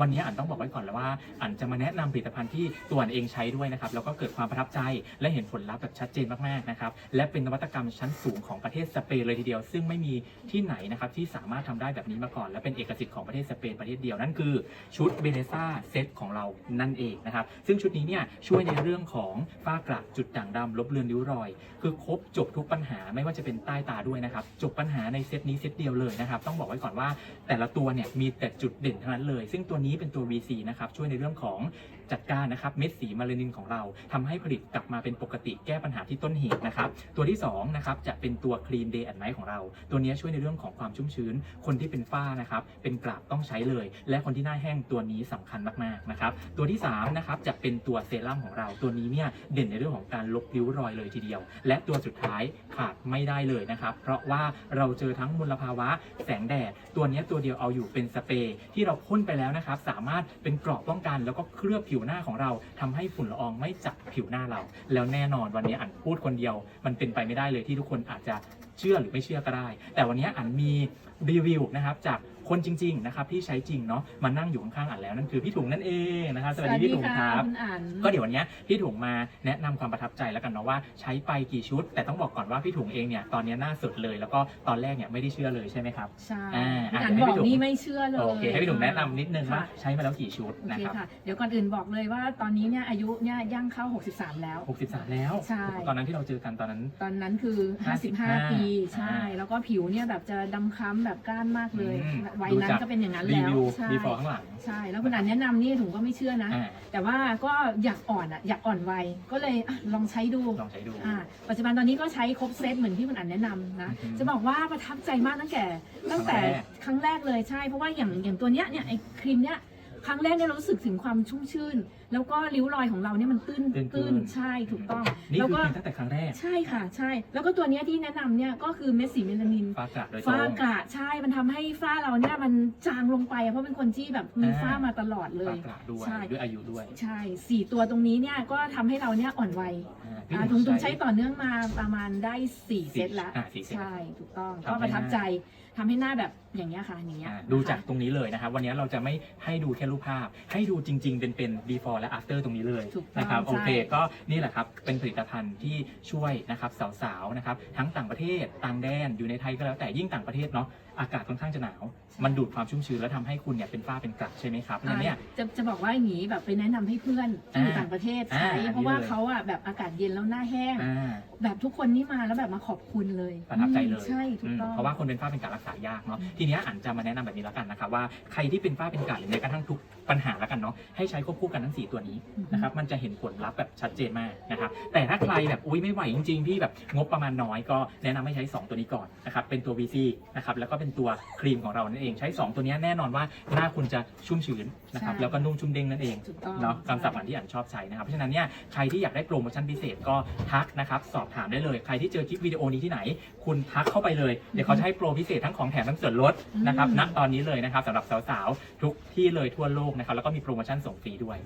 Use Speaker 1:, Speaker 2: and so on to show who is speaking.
Speaker 1: วันนี้อันต้องบอกไว้ก่อนแล้วว่าอันจะมาแนะนำผลิตภัณฑ์ที่ตัวอันเองใช้ด้วยนะครับแล้วก็เกิดความประทับใจและเห็นผลลัพธ์แบบชัดเจนมากๆนะครับและเป็นนวัตกรรมชั้นสูงของประเทศสเปนเลยทีเดียว ซึ่งไม่มีที่ไหนนะครับที่สามารถทำได้แบบนี้มาก่อน และเป็นเอกสิทธิ์ของประเทศสเปนประเทศเดียวนั่นคือ ชุดเบเนซ่าเซตของเรานั่นเองนะครับซึ่งชุดนี้เนี่ยช่วยในเรื่องของฝ้ากระจุดด่างดำลบเลือนริ้วรอย คือครบจบทุกปัญหาไม่ว่าจะเป็นใต้ตาด้วยนะครับ จบปัญหาในเซตนี้เซตเดียวเลยนะครับ ต้องบอกไว้ก่อนว่าแต่ละตัวเนี่ยมีแต่จุดเด่นทั้งนั้นเลย ซึ่งตัวนี้ี้เป็นตัว VC นะครับช่วยในเรื่องของ จัดการนะครับเม็ดสีมาเลนินของเราทำให้ผลิตกลับมาเป็นปกติแก้ปัญหาที่ต้นเหตุนะครับตัวที่2นะครับจะเป็นตัว Clean Day and Night ของเรา ตัวนี้ช่วยในเรื่องของความชุ่มชื้น คนที่เป็นฝ้านะครับเป็นกราบต้องใช้เลย และคนที่หน้าแห้งตัวนี้สำคัญมากๆนะครับตัวที่3นะครับจะเป็นตัวเซรั่มของเรา ตัวนี้เนี่ยเด่นในเรื่องของการลบริ้วรอยเลยทีเดียว และตัวสุดท้ายขาดไม่ได้เลยนะครับ เพราะว่าเราเจอทั้งมลภาวะแสงแดด ตัวนี้ตัวเดียวเอาอยู่เป็นสเปรย์ที่เราพ่นไปแล้วนะครับ สามารถเป็นเกราะป้องกันแล้วก็เคลือบผิวหน้าของเราทำให้ฝุ่นละอองไม่จับผิวหน้าเรา แล้วแน่นอนวันนี้อันพูดคนเดียว มันเป็นไปไม่ได้เลยที่ทุกคนอาจจะเชื่อหรือไม่เชื่อก็ได้ แต่วันนี้อันมีรีวิวนะครับจาก คนจริงๆนะครับที่ใช้จริงเนาะมานั่งอยู่ข้างๆอันแล้วนั่นคือพี่ถุงนั่นเองนะครับสวัสดีพี่ถุงครับ
Speaker 2: คุณอัน
Speaker 1: ก็เดี๋ยววันนี้พี่ถุงมาแนะนำความประทับใจแล้วกันเนาะว่าใช้ไปกี่ชุด แต่ต้องบอกก่อนว่าพี่ถุงเองเนี่ยตอนนี้หน้าสดเลย แล้วก็ตอนแรกเนี่ยไม่ได้เชื่อเลยใช่ไหมครับ
Speaker 2: ใช่
Speaker 1: อ่า
Speaker 2: คุณอัน
Speaker 1: อะ
Speaker 2: บอก
Speaker 1: ให้พี่ถุง
Speaker 2: นี่ไม่เชื่อเลย
Speaker 1: โอเค ให้พี่ถุงแนะนำนิดนึงว่า
Speaker 2: ค่ะ
Speaker 1: ใช้มาแล้วกี่ชุด
Speaker 2: โอ
Speaker 1: นะ
Speaker 2: เค
Speaker 1: ครับ
Speaker 2: ค่ะ เดี๋ยวก่อนอื่นบอกเลยว่าตอนนี้เนี่ยอายุเนี่ยย่างเข้า 63 แล้ว
Speaker 1: 63 แล้ว
Speaker 2: ใช่
Speaker 1: ตอนนั้นที่เราเจอกันตอนนั้น
Speaker 2: ตอนนั้นคือ
Speaker 1: 55
Speaker 2: 55ปี ใช่
Speaker 1: อ่า
Speaker 2: แล้วก็ผิวเนี่ยแบบจะดำคล้ำแบบก้านมากเลย
Speaker 1: อืม
Speaker 2: วัยนั้นก็เป็นอย่างนั้น
Speaker 1: รี
Speaker 2: แล้ว
Speaker 1: วิว
Speaker 2: ใช่
Speaker 1: ดีฟอร์ข้างหลัง
Speaker 2: ใช่ แล้วคุณอันแนะนำนี่ถุงก็ไม่เชื่อนะ
Speaker 1: อ่า
Speaker 2: แต่ว่าก็อยากอ่อนอะ อยากอ่อนวัย ก็เลยอะลองใช้ดู
Speaker 1: ลองใช้ดู
Speaker 2: อ่า ปัจจุบันตอนนี้ก็ใช้ครบเซตเหมือนที่คุณอันแนะนำนะ
Speaker 1: อือฮึ
Speaker 2: จะบอกว่าประทับใจมากตั้งแต่ ตั้งแต่
Speaker 1: ครั้งแรก
Speaker 2: ครั้งแรกเลยใช่ เพราะว่าอย่างอย่างตัวเนี้ยเนี่ยไอ้ครีมเนี้ย ครั้งแรกเนี่ยเรารู้สึกถึงความชุ่มชื่น แล้วก็ริ้วรอยของเราเนี่ยมันตื้น
Speaker 1: ตื้นๆ
Speaker 2: ตื้นใช่ถูกต้อง
Speaker 1: นี่
Speaker 2: แล้ว
Speaker 1: คือ
Speaker 2: ก็
Speaker 1: กินตั้งแต่ครั้งแรก
Speaker 2: ใช่ค่ะ ใช่ แล้วก็ตัวเนี้ยที่แนะนำเนี่ยก็คือเม็ดสีเมลานิน
Speaker 1: ฟ้ากระโดยตร
Speaker 2: ฝ้าง กระใช่ มันทำให้ฝ้าเราเนี่ยมันจางลงไปอะเพราะเป็นคนที่แบบมี
Speaker 1: อ่า
Speaker 2: ฝ้ามาตลอดเล
Speaker 1: ฟ้าย กระด้วย
Speaker 2: ใช่
Speaker 1: ด้วยอายุด้วย
Speaker 2: ใช่สี่ตัวตรงนี้เนี่ยก็ทำให้เราเนี่ยอ่อนวัย
Speaker 1: อ่าพี่
Speaker 2: อ่า
Speaker 1: ถุ
Speaker 2: ถุ
Speaker 1: ง
Speaker 2: งถุงใช้ต่อเนื่องมาประมาณได้สี่
Speaker 1: สี่
Speaker 2: เซตแล้ว
Speaker 1: อ่าสี่เซต
Speaker 2: ใช่ถูกต้อง
Speaker 1: ทำ
Speaker 2: ก็
Speaker 1: ให้
Speaker 2: ประทับ
Speaker 1: หน้า
Speaker 2: ใจทำให้หน้าแบบอย่างเงี้ยค่ะอย่างเงี้ย
Speaker 1: อ่าดูจาก
Speaker 2: นะคะ
Speaker 1: ตรงนี้เลยนะครับวันนี้เราจะไม่ให้ดูแค่รูปภาพ ให้ดูจริง ๆ เป็นเป็น before และ after ตรงนี้เลย
Speaker 2: ถูกต้อง
Speaker 1: นะครับ
Speaker 2: ใช่
Speaker 1: โอเคก็นี่แหละครับเป็นผลิตภัณฑ์ที่ช่วยนะครับสาวๆนะครับทั้งต่างประเทศต่างแดนอยู่ในไทยก็แล้วแต่ยิ่งต่างประเทศเนาะอากาศค่อนข้างจะหนาว มันดูดความชุ่มชื้นแล้วทำให้คุณเนี่ยเป็นฝ้าเป็นกระใช่ไหมครับเพราะฉะนั้นเนี่ย
Speaker 2: จะจะบอกว่าอย่างนี้แบบไปแนะนำให้เพื่อนที่อยู่
Speaker 1: อ่า
Speaker 2: ต่างประเทศใช้
Speaker 1: อ่า
Speaker 2: เพราะว่า
Speaker 1: ดีเลย
Speaker 2: เขาอะแบบอากาศเย็นแล้วหน้าแห้ง
Speaker 1: อ่า
Speaker 2: แบบทุกคนนี่มาแล้วแบบมาขอบคุณเลย
Speaker 1: ประทับใจเลย
Speaker 2: ใช่ถูกต้อง
Speaker 1: มเพราะว่าคนเป็นฝ้าเป็นกระรักษายากเนาะ
Speaker 2: อืม
Speaker 1: ทีเนี้ยอันจะมาแนะนำแบบนี้แล้วกันนะครับว่าใครที่เป็นฝ้าเป็นกระหรือแม้กระทั่งทุกปัญหาแล้วกันเนาะให้ใช้ควบคู่กันทั้ง4ตัวนี้ นะครับมันจะเห็นผลลัพธ์แบบชัดเจนมากนะครับแต่ถ้าใครแบบอุ้ยไม่ไหวจริงๆพี่แบบงบประมาณน้อยก็แนะนำให้ใช้ 2 ตัวนี้ก่อนนะครับเป็นตัว VC นะครับแล้วก็เป็นตัวครีมของเรานั่นเองใช้ 2 ตัวเนี้ยแน่นอนว่าหน้าคุณจะชุ่มชื้นนะครับ
Speaker 2: ใช่
Speaker 1: แล้วก็นุ่มชุ่มเด้งนั่นเอง
Speaker 2: ถูกต้อง
Speaker 1: เนาะคำศัพท์อันที่อันชอบใช้นะครับเพราะฉะนั้นเนี่ยใครที่อยากได้โปรโมชั่นพิเศษก็ทักนะครับสอบถามได้เลย ใครที่เจอคลิปวิดีโอนี้ที่ไหน คุณทักเข้าไปเลย เดี๋ยวเขาจะให้โปรพิเศษทั้งของแถมทั้งส่วนลดนะครับ
Speaker 2: อืม
Speaker 1: ณตอนนี้เลยนะครับสำหรับสาวๆทุกที่เลยทั่วโลกนะครับแล้วก็มีโปรโมชั่นส่งฟรีด้วย